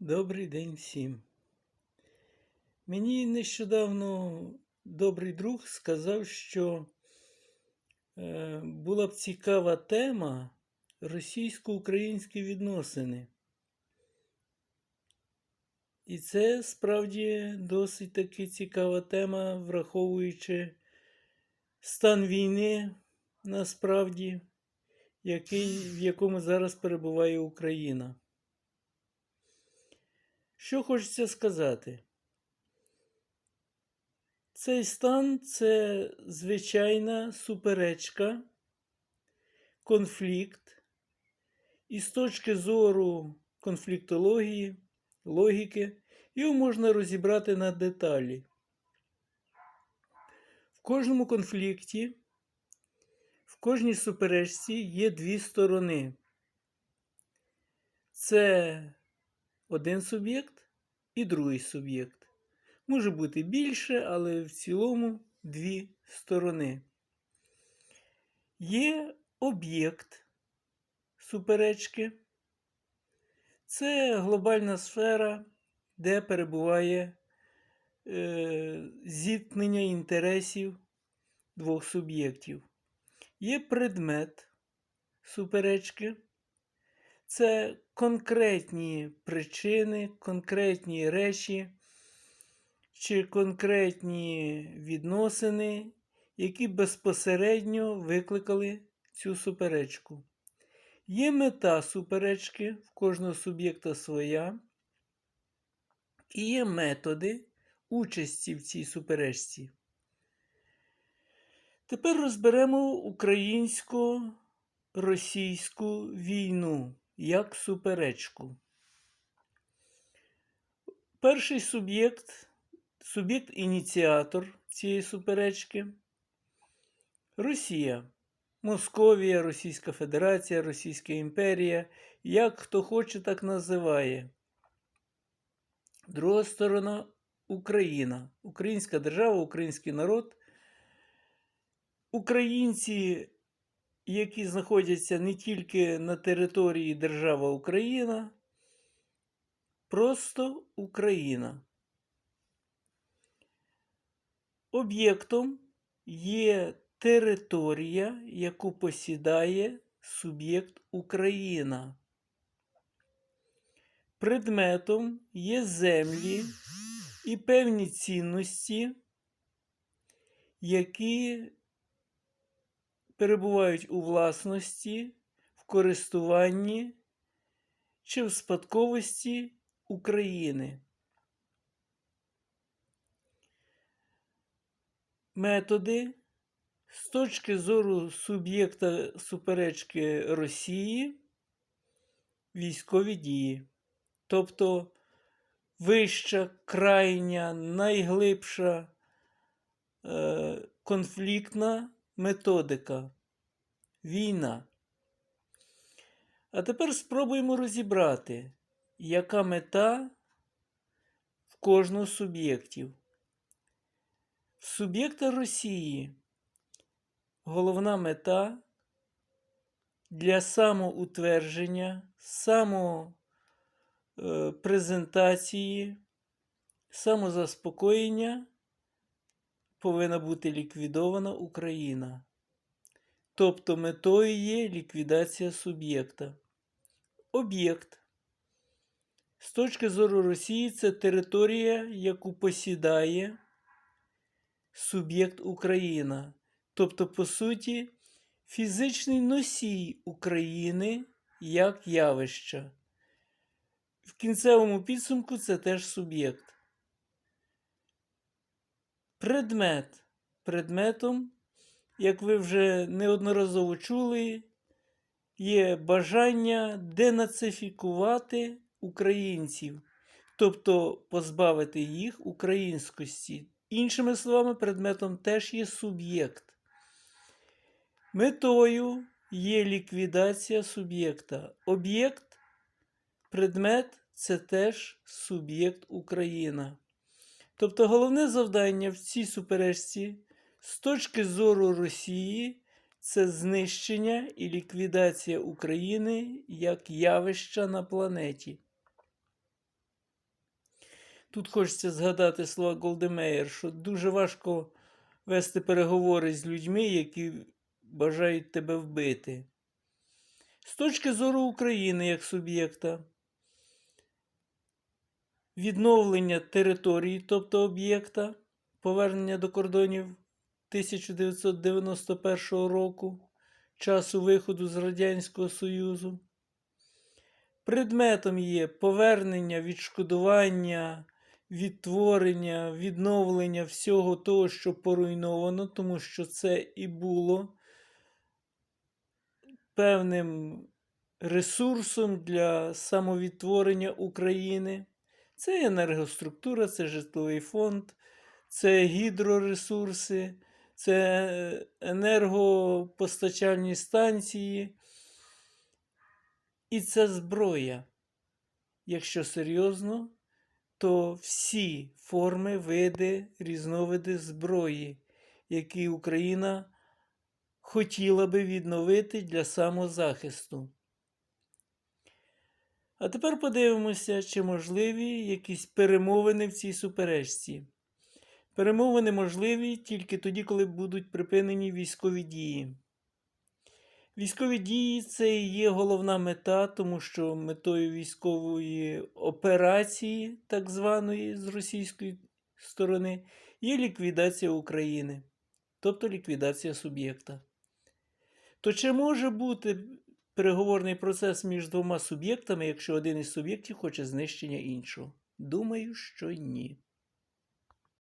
Добрий день всім. Мені нещодавно добрий друг сказав, що е, була б цікава тема російсько-українські відносини. І це справді досить таки цікава тема, враховуючи стан війни насправді, який, в якому зараз перебуває Україна. Що хочеться сказати? Цей стан це звичайна суперечка, конфлікт, і з точки зору конфліктології, логіки, його можна розібрати на деталі. В кожному конфлікті, в кожній суперечці є дві сторони. Це один суб'єкт і другий суб'єкт. Може бути більше, але в цілому дві сторони. Є об'єкт суперечки. Це глобальна сфера, де перебуває е, зіткнення інтересів двох суб'єктів. Є предмет суперечки. Це конкретні причини, конкретні речі чи конкретні відносини, які безпосередньо викликали цю суперечку. Є мета суперечки в кожного суб'єкта своя, і є методи участі в цій суперечці. Тепер розберемо українсько-російську війну як суперечку. Перший суб'єкт, суб'єкт-ініціатор цієї суперечки Росія, Московія, Російська Федерація, Російська імперія, як хто хоче, так називає. Друга сторона Україна, Українська держава, український народ. Українці які знаходяться не тільки на території держава Україна, просто Україна. Об'єктом є територія, яку посідає суб'єкт Україна. Предметом є землі і певні цінності, які перебувають у власності, в користуванні чи в спадковості України. Методи з точки зору суб'єкта суперечки Росії військові дії, тобто вища, крайня, найглибша е, конфліктна методика. Війна. А тепер спробуємо розібрати, яка мета в кожного суб'єктів. В суб'єкта Росії головна мета для самоутвердження, самопрезентації, самозаспокоєння повинна бути ліквідована Україна. Тобто метою є ліквідація суб'єкта. Об'єкт. З точки зору Росії, це територія, яку посідає суб'єкт Україна. Тобто, по суті, фізичний носій України як явища. В кінцевому підсумку це теж суб'єкт. Предмет. Предметом, як ви вже неодноразово чули, є бажання денацифікувати українців, тобто позбавити їх українськості. Іншими словами, предметом теж є суб'єкт. Метою є ліквідація суб'єкта. Об'єкт, предмет це теж суб'єкт Україна. Тобто головне завдання в цій суперечці з точки зору Росії це знищення і ліквідація України як явища на планеті. Тут хочеться згадати слова Голдемеєр, що дуже важко вести переговори з людьми, які бажають тебе вбити. З точки зору України як суб'єкта, відновлення території, тобто об'єкта, повернення до кордонів 1991 року, часу виходу з Радянського Союзу. Предметом є повернення, відшкодування, відтворення, відновлення всього того, що поруйновано, тому що це і було певним ресурсом для самовідтворення України. Це енергоструктура, це житловий фонд, це гідроресурси, це енергопостачальні станції. І це зброя. Якщо серйозно, то всі форми, види, різновиди зброї, які Україна хотіла би відновити для самозахисту. А тепер подивимося, чи можливі якісь перемовини в цій суперечці. Перемовини можливі тільки тоді, коли будуть припинені військові дії. Військові дії це і є головна мета, тому що метою військової операції, так званої з російської сторони, є ліквідація України, тобто ліквідація суб'єкта. То чи може бути переговорний процес між двома суб'єктами, якщо один із суб'єктів хоче знищення іншого? Думаю, що ні.